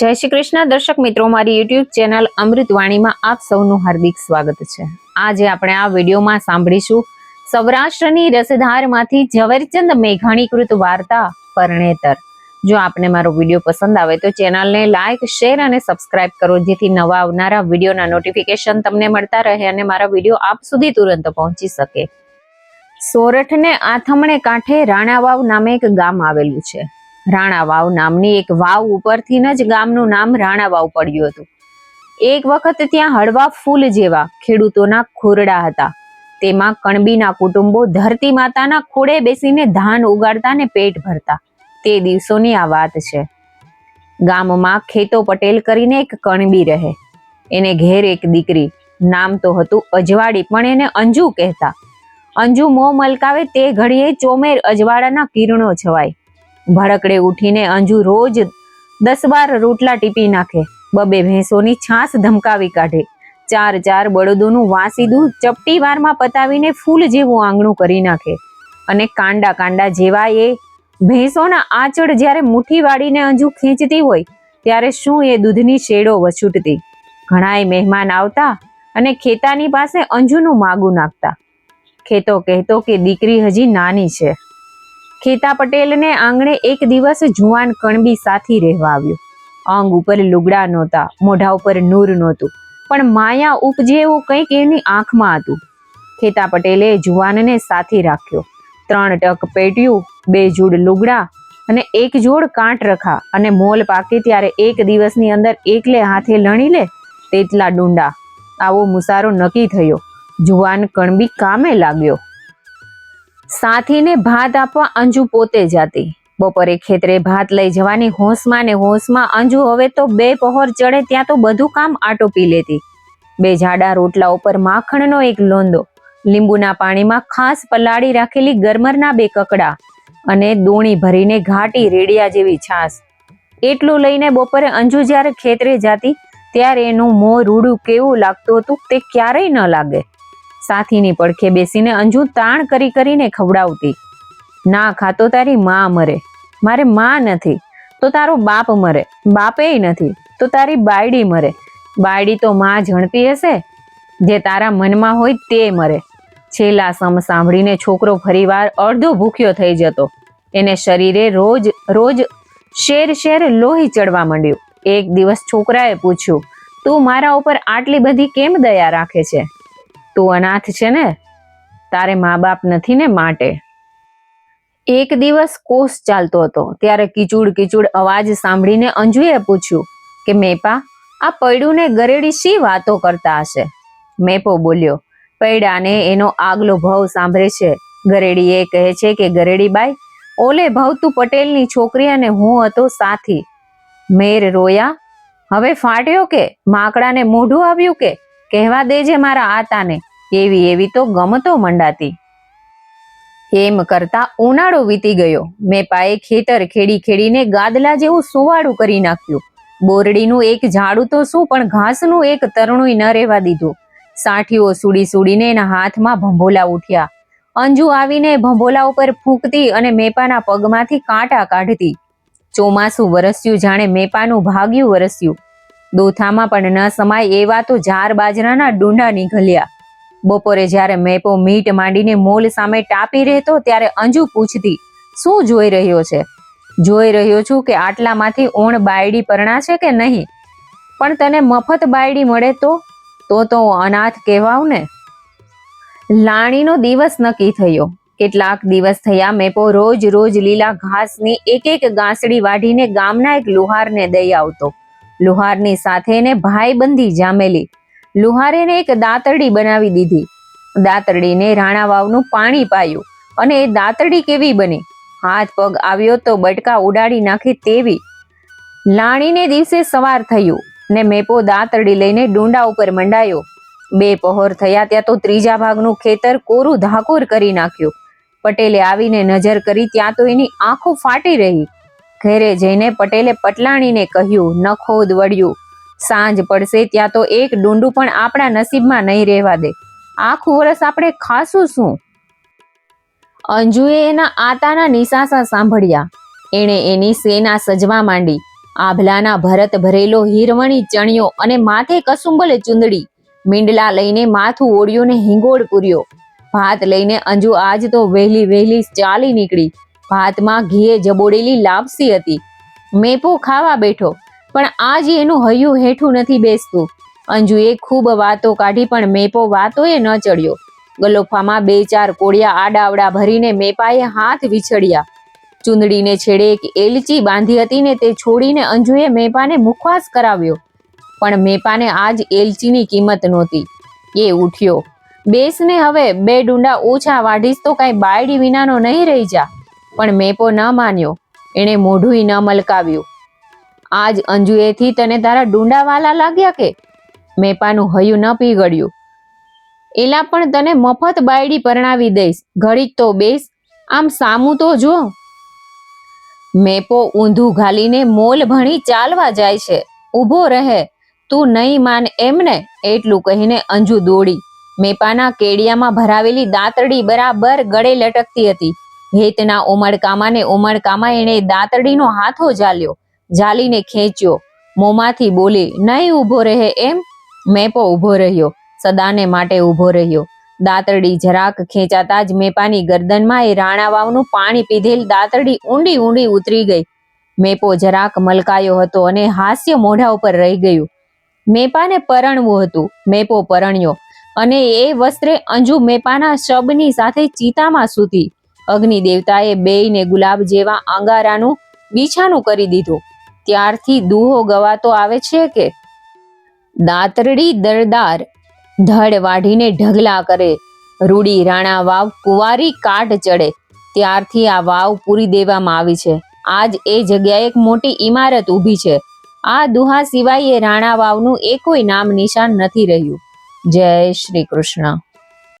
જય શ્રી કૃષ્ણ. દર્શક મિત્રો, મારી યુટ્યુબ ચેનલ અમૃતવાણીમાં આપ સૌનું હાર્દિક સ્વાગત છે. આજે આપણે આ વિડીયોમાં સાંભળીશું સૌરાષ્ટ્રની રસધારમાંથી ઝવેરચંદ મેઘાણીકૃત વાર્તા પરણેતર. જો આપને મારો વીડિયો પસંદ આવે તો ચેનલને લાઇક શેર અને સબસ્ક્રાઇબ કરો, જેથી નવા આવનારા વિડીયોના નોટિફિકેશન તમને મળતા રહે અને મારા વીડિયો આપ સુધી તુરંત પહોંચી શકે. સોરઠને આથમણે કાંઠે રાણાવાવ નામે એક ગામ આવેલું છે. રાણાવાવ નામની એક વાવ ઉપરથી જ ગામનું નામ રાણાવાવ પડ્યું હતું. એક વખત ત્યાં હળવા ફૂલ જેવા ખેડૂતોના ખોરડા હતા. તેમાં કણબીના કુટુંબો ધરતી માતાના ખોળે બેસીને ધાન ઉગાડતા ને પેટ ભરતા. તે દિવસોની આ વાત છે. ગામમાં ખેતો પટેલ કરીને એક કણબી રહે. એને ઘેર એક દીકરી, નામ તો હતું અજવાડી પણ એને અંજુ કહેતા. અંજુ મો મલકાવે તે ઘડીએ ચોમેર અજવાળાના કિરણો છવાય. ભડકડે ઉઠીને અંજુ રોજ દસ બાર રોટલા ટીપી નાખે. બબે ભેંસોની છાસ ધમકાવી કાઢે. ચાર ચાર બળદોનું વાસી દૂધ ચપટી વારમાં પતાવીને ફૂલ જેવું આંગણું કરી નાખે. અને કાંડા કાંડા જેવા એ ભેંસોના આંચળ જ્યારે મુઠ્ઠી વાળીને અંજુ ખેંચતી હોય, ત્યારે શું એ દૂધની શેડો વછૂટતી? ઘણાય મહેમાન આવતા અને ખેતાની પાસે અંજુનું માગું નાખતા. ખેતો કહેતો કે દીકરી હજી નાની છે. ખેતા પટેલને આંગણે એક દિવસ જુવાન કણબી સાથી રહેવા આવ્યો. અંગ ઉપર લુગડા નહોતા, મોઢા ઉપર નૂર નહોતું, પણ માયા ઉપજે એવું કંઈક એની આંખમાં હતું. ખેતા પટેલે જુવાનને સાથી રાખ્યો. ત્રણ ટક પેટ્યું, બે જોડ લુગડા અને એક જોડ કાંટ રખા અને મોલ પાકે ત્યારે એક દિવસની અંદર એકલે હાથે લણી લે તેટલા ડુંડા. આવો મુસારો નક્કી થયો. જુવાન કણબી કામે લાગ્યો. સાથીને ભાત આપવા અંજુ પોતે જાતી. બપોરે ખેતરે ભાત લઈ જવાની હોંશમાં ને હોંશમાં અંજુ હવે તો બે પહોર ચડે ત્યાં તો બધું કામ આટોપી લેતી. બે જાડા રોટલા ઉપર માખણનો એક લોંદો, લીંબુના પાણીમાં ખાસ પલાળી રાખેલી ગરમરના બે કકડા અને દોણી ભરીને ઘાટી રેડિયા જેવી છાશ. એટલું લઈને બપોરે અંજુ જ્યારે ખેતરે જાતી, ત્યારે એનું મોં રૂડું કેવું લાગતું હતું તે ક્યારેય ન લાગે. સાથીની પડખે બેસીને અંજુ તાણ કરી કરીને ખવડાવતી. ના, ખાતો તારી માં મરે. મારે માં નથી, તો તારો બાપ મરે. બાપેય નથી, તો તારી બાયડી મરે. બાયડી તો માં જણતી હશે. જે તારા મનમાં હોય તે મરે. છેલ્લા સમ સાંભળીને છોકરો ફરીવાર અડધો ભૂખ્યો થઈ જતો. એને શરીરે રોજ રોજ શેર શેર લોહી ચડવા માંડ્યું. એક દિવસ છોકરાએ પૂછ્યું, તું મારા ઉપર આટલી બધી કેમ દયા રાખે છે? તું અનાથ છે ને, તારે મા બાપ નથી ને માટે. એક દિવસ કોષ ચાલતો હતો, ત્યારે કિચુડ કિચુડ અવાજ સાંભળીને અંજુએ પૂછ્યું કે, મેપા, આ પૈડુને ગરેડી શી વાતો કરતા હશે? મેપો બોલ્યો, પૈડાને એનો આગલો ભાવ સાંભળે છે. ગરેડી એ કહે છે કે ગરેડી બાઈ, ઓલે ભાવ તું પટેલની છોકરી અને હું હતો સાથી. મેર રોયા, હવે ફાટ્યો કે, માકડાને મોઢું આવ્યું કે, કહેવા દેજે મારા આતાને. એવી એવી તો ગમતો મંડાતી. એમ કરતા ઉનાળો વીતી ગયો. મેં પાએ ખેતર ખેડી ખેડીને ગાદલા જેવું સુવાળું કરી નાખ્યું. બોરડીનું એક ઝાડું તો શું, પણ ઘાસનું એક તરણું ન રહેવા દીધું. સાઠીઓ સુડી સુડીને એના હાથમાં ભંભોલા ઉઠ્યા. અંજુ આવીને ભંભોલા ઉપર ફૂંકતી અને મેપાના પગમાંથી કાંટા કાઢતી. ચોમાસું વરસ્યું જાણે મેપાનું ભાગ્યું વરસ્યું. દોથામાં પણ ન સમાય એવા તો જાર બાજરાના ડુંડા નીકળ્યા. બપોરે જ્યારે મેપો મીટ માંડીને મોલ સામે ટાપી રહેતો ત્યારે અંજુ પૂછતી, શું જોઈ રહ્યો છે? જોઈ રહ્યો છું કે આટલામાંથી ઓણ બાયડી પરણા છે કે નહીં? પણ તને મફત બાયડી મળે તો? તો તો અનાથ કહેવાવ ને. લાણીનો દિવસ નક્કી થયો. કેટલાક દિવસ થયા મેપો રોજ રોજ લીલા ઘાસની એક એક ગાંસડી વાઢીને ગામના એક લુહારને દઈ આવતો. લુહારની સાથે ભાઈ ભાઈબંધી જામેલી. લુહારે એને એક દાતરડી બનાવી દીધી. રાણા રાણાવાવનું પાણી પાયું અને એ દાતરડી કેવી બની? હાથ પગ આવ્યો તો બટકા ઉડાડી નાખે તેવી. લાણીને દિવસે સવાર થયું ને મેપો દાતરડી લઈને ડુંડા ઉપર મંડાયો. બે પહોર થયા ત્યાં તો ત્રીજા ભાગનું ખેતર કોરું ધાકોર કરી નાખ્યું. પટેલે આવીને નજર કરી ત્યાં તો એની આંખો ફાટી રહી. ઘેરે જઈને પટેલે પટલાણીને કહ્યું, નખોદ વળ્યું સાંજ પડશે ત્યાં તો એક ડુંડું પણ આપણા નસીબમાં નહીં રહેવા દે. આખું વર્ષ આપણે ખાશું શું? અંજુએ એના આતાના નિશાસા સાંભળ્યા. એણે એની સેના સજવા માંડી. આભલાના ભરત ભરેલો હીરવણી ચણિયો અને માથે કસુંબલ ચુંદડી. મીંડલા લઈને માથું ઓળ્યું ને હિંગોળ પૂર્યો. ભાત લઈને અંજુ આજ તો વહેલી વહેલી ચાલી નીકળી. ભાતમાં ઘીએ જબોડેલી લાપસી હતી. મેપો ખાવા બેઠો. પણ આજ એનું હૈયું હેઠું નથી બેસતું. અંજુએ ખૂબ વાતો કાઢી પણ મેપો વાતોએ ન ચડ્યો. ગલોફામાં બે ચાર કોળિયા આડાવડા ભરીને મેપાએ હાથ વિછડ્યા. ચુંદડીને છેડે એક એલચી બાંધી હતી ને તે છોડીને અંજુએ મેપાને મુખવાસ કરાવ્યો. પણ મેપાને આજ એલચીની કિંમત નહોતી. એ ઉઠ્યો. બેસને હવે, બે ડુંડા ઓછા વાઢીશ તો કાંઈ બાયડી વિનાનો નહીં રહી જા. પણ મેપો ન માન્યો. એણે મોઢુંય ન મલકાવ્યું. આજ અંજુએથી તને તારા ડુંડાવાલા લાગ્યા કે? મેપાનું હયું ન પીગળ્યું. એલા પણ તને મફત બાયડી પરણાવી દઈશ. ઘડીક તો બેસ. આમ સામું તો જો. મેપો ઊંધું ઘાલીને મોલ ભણી ચાલવા જાય છે. ઊભો રહે. તું નહીં માન એમને, એટલું કહીને અંજુ દોડી. મેપાના કેડિયામાં ભરાવેલી દાંતરડી બરાબર ગળે લટકતી હતી. હેતના ઉમળકામાં ને ઉમળકામાં એણે દાંતરડીનો હાથો ઝાલ્યો. ઝાલીને ખેંચ્યો. મોંમાંથી બોલી, નહીં ઊભો રહે એમ? મેપો ઊભો રહ્યો. સદાને માટે ઊભો રહ્યો. દાંતરડી જરાક ખેંચાતા જ મેપાની ગરદનમાં એ રાણા વાવનું પાણી પીધેલ દાંતરડી ઊંડી ઊંડી ઉતરી ગઈ. મેપો જરાક મલકાયો હતો અને હાસ્ય મોઢા ઉપર રહી ગયું. મેપાને પરણવું હતું. મેપો પરણ્યો અને એ વસ્ત્રે અંજુ મેપાના શબની સાથે ચિતામાં સૂતી. અગ્નિ દેવતાએ બેયને ગુલાબ જેવા અંગારાનું બીછાનું કરી દીધું. ત્યારથી દુહો ગવાતો આવે છે કે? દાતરડી દરદાર ધડ વાઢીને ઢગલા કરે. રૂડી રાણા વાવ કુંવારી કાટ ચડે. ત્યારથી આ વાવ પૂરી દેવામાં આવી છે. આજ એ જગ્યાએ એક મોટી ઇમારત ઊભી છે. આ દુહા સિવાય એ રાણા વાવનું કોઈ નામ નિશાન નથી રહ્યું. જય શ્રી કૃષ્ણ.